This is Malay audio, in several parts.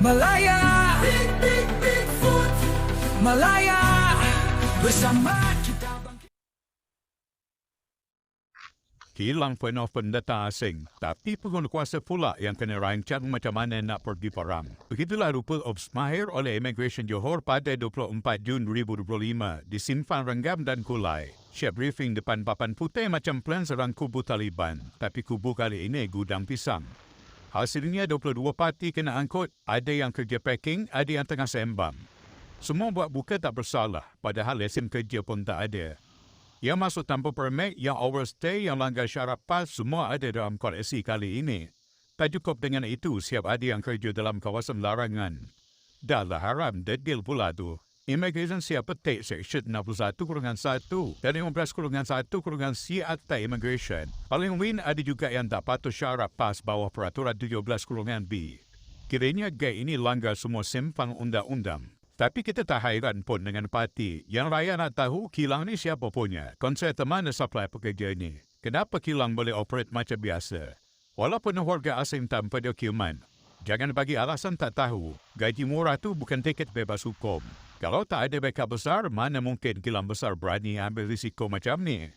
Malaya Malaya Bersama kita bangkit Kilang penuh pendata asing, tapi penguasa pula yang kena rancang macam mana nak pergi perang. Begitulah rupa Obsmahir oleh Immigration Johor pada 24 Jun 2025 di Sinfan Renggam dan Kulai. Siap briefing depan papan putih macam plan serang kubu Taliban, tapi kubu kali ini gudang pisang. Hasilnya 22 parti kena angkut, ada yang kerja packing, ada yang tengah sembang. Semua buat buka tak bersalah, padahal lesen kerja pun tak ada. Yang masuk tanpa permit, yang overstay, yang langgar syarat pas, semua ada dalam koleksi kali ini. Tak cukup dengan itu, siap ada yang kerja dalam kawasan larangan. Dah lah haram, dedil pula tu. Immigration siap petik Section 61 kurungan 1 dan 15 kurungan 1 kurungan C Akta Immigration. Paling win ada juga yang tak patuh syarat pas bawah peraturan 17 kurungan B. Kiranya gay ini langgar semua simpang undang-undang. Tapi kita tak hairan pun dengan parti. Yang raya nak tahu kilang ni siapa punya. Konsep mana supply pekerja ini. Kenapa kilang boleh operate macam biasa? Walaupun warga asing tanpa dokumen. Jangan bagi alasan tak tahu. Gaji murah tu bukan tiket bebas hukum. Kalau tak ada backup besar, mana mungkin kilang besar berani ambil risiko macam ni?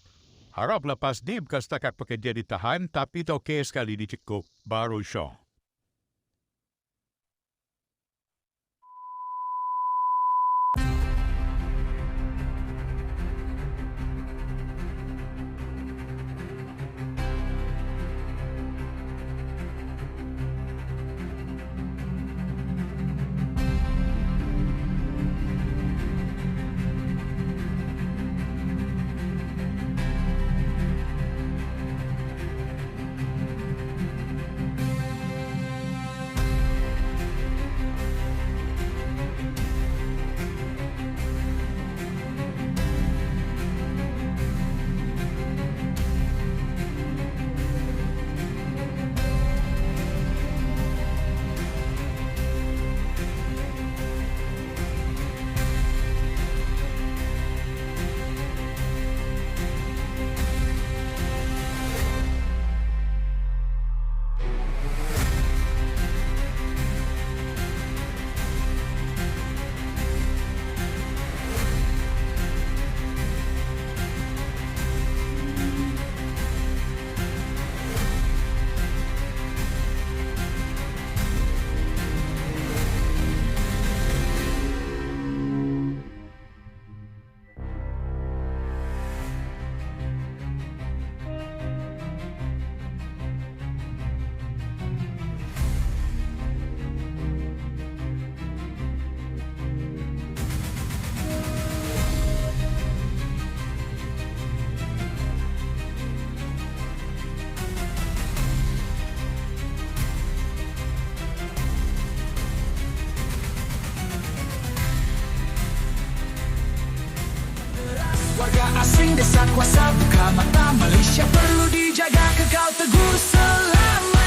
Harap lepas ni bukan setakat pekerja ditahan tapi toke sekali dicekuk. Baru syok. warga asing desa kuasa buka mata. Malaysia perlu dijaga kekal teguh selama